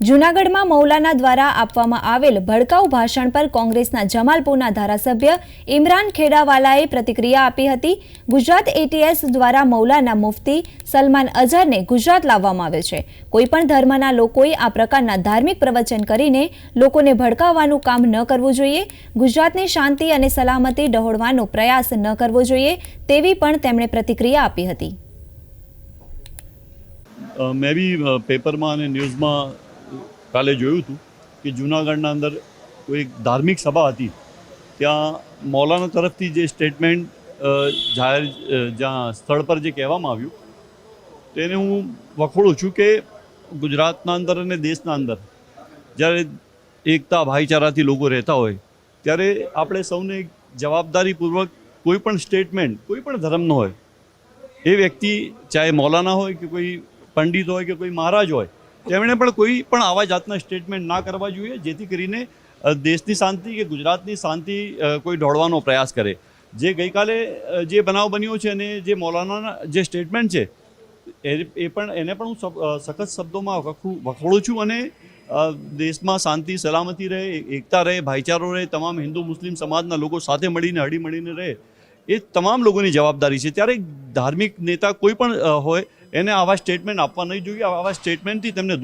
જૂનાગઢમાં મૌલાના દ્વારા આપવામાં આવેલ ભડકાઉ ભાષણ પર કોંગ્રેસના જમાલપુરના ધારાસભ્ય ઇમરાન ખેડાવાલાએ પ્રતિક્રિયા આપી હતી. ગુજરાત એટીએસ દ્વારા મૌલાના મુફતી સલમાન અઝહરને ગુજરાત લાવવામાં આવે છે. કોઈપણ ધર્મના લોકોએ આ પ્રકારના ધાર્મિક પ્રવચન કરીને લોકોને ભડકાવવાનું કામ ન કરવું જોઈએ. ગુજરાતની શાંતિ અને સલામતી ડહોળવાનો પ્રયાસ ન કરવો જોઈએ તેવી પણ તેમણે પ્રતિક્રિયા આપી હતી. મેં બી પેપરમાં અને ન્યૂઝમાં કાલે જોયું હતું કે જૂનાગઢના અંદર કોઈ ધાર્મિક સભા હતી. ત્યાં મૌલાના તરફથી જે સ્ટેટમેન્ટ જાહેર જ્યાં સ્થળ પર જે કહેવામાં આવ્યું, તેને હું વખોડું છું કે ગુજરાતના અંદર અને દેશના અંદર જ્યારે એકતા ભાઈચારાથી લોકો રહેતા હોય, ત્યારે આપણે સૌને જવાબદારીપૂર્વક કોઈ પણ સ્ટેટમેન્ટ કોઈ પણ ધર્મનો હોય, એ વ્યક્તિ, ચાહે મૌલાના હોય કે કોઈ પંડિત હોય કે કોઈ મહારાજ હોય તેમણે પણ કોઈ પણ આવા જાતના સ્ટેટમેન્ટ ના કરવા જોઈએ, જેથી કરીને દેશની શાંતિ કે ગુજરાતની શાંતિ કોઈ ઢોળવાનો પ્રયાસ કરે. જે ગઈકાલે જે બનાવ બન્યો છે અને જે મૌલાનાના જે સ્ટેટમેન્ટ છે, એ પણ, એને પણ હું સખત શબ્દોમાં વખોડું વખોડું છું અને દેશમાં શાંતિ, સલામતી રહે એકતા રહે, ભાઈચારો રહે, તમામ હિન્દુ, મુસ્લિમ સમાજના લોકો સાથે મળીને હળી મળીને રહે. એ તમામ લોકોની જવાબદારી છે. ત્યારે ધાર્મિક નેતા કોઈ પણ હોય, એને આવા સ્ટેટમેન્ટ આપવા નહીં જોઈએ. આવા સ્ટેટમેન્ટથી તેમને